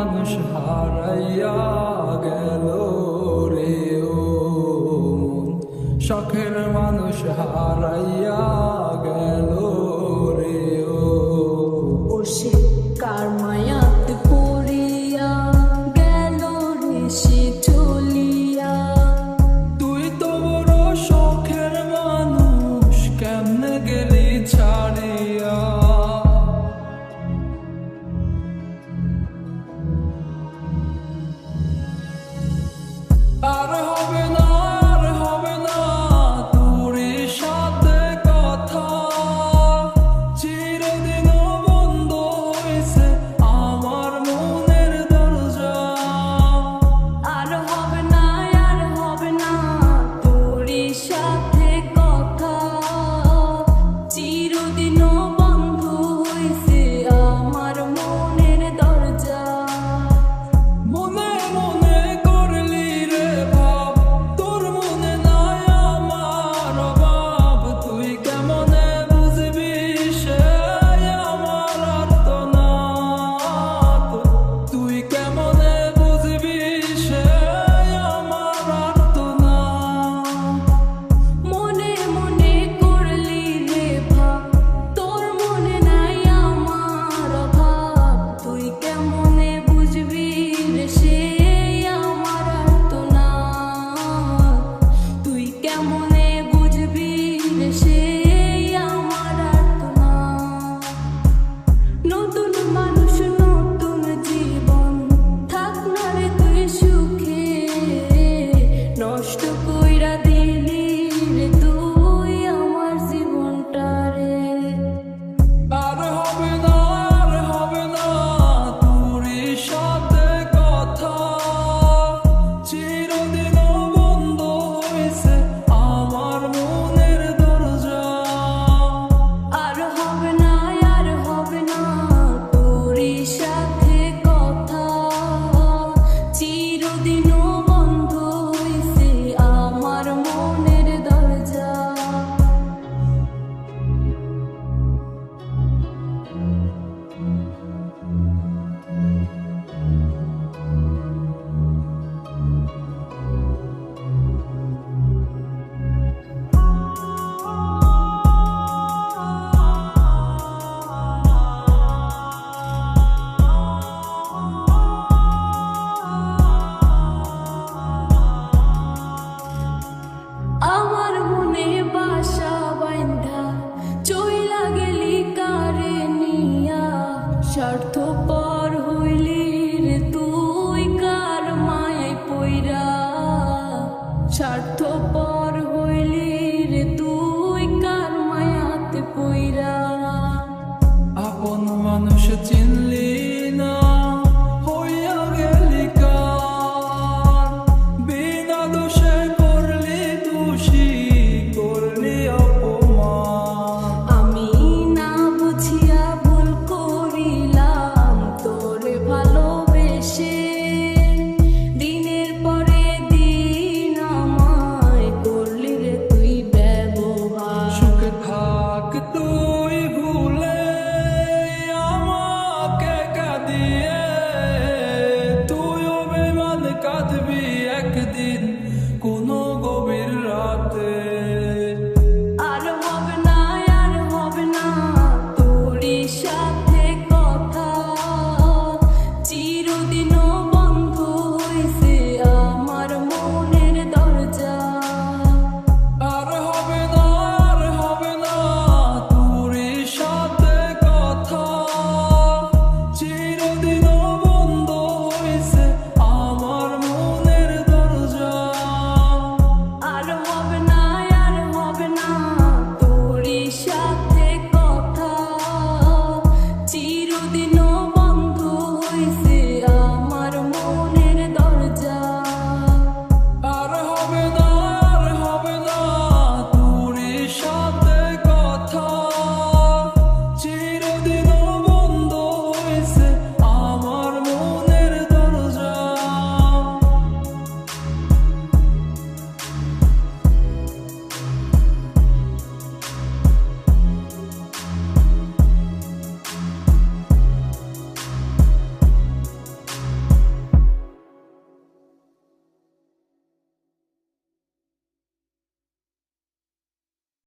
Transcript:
মানুষ হারাইয়া গেল রে ও শখের মানুষ হারাইয়া Kapanıp şu dinle the end.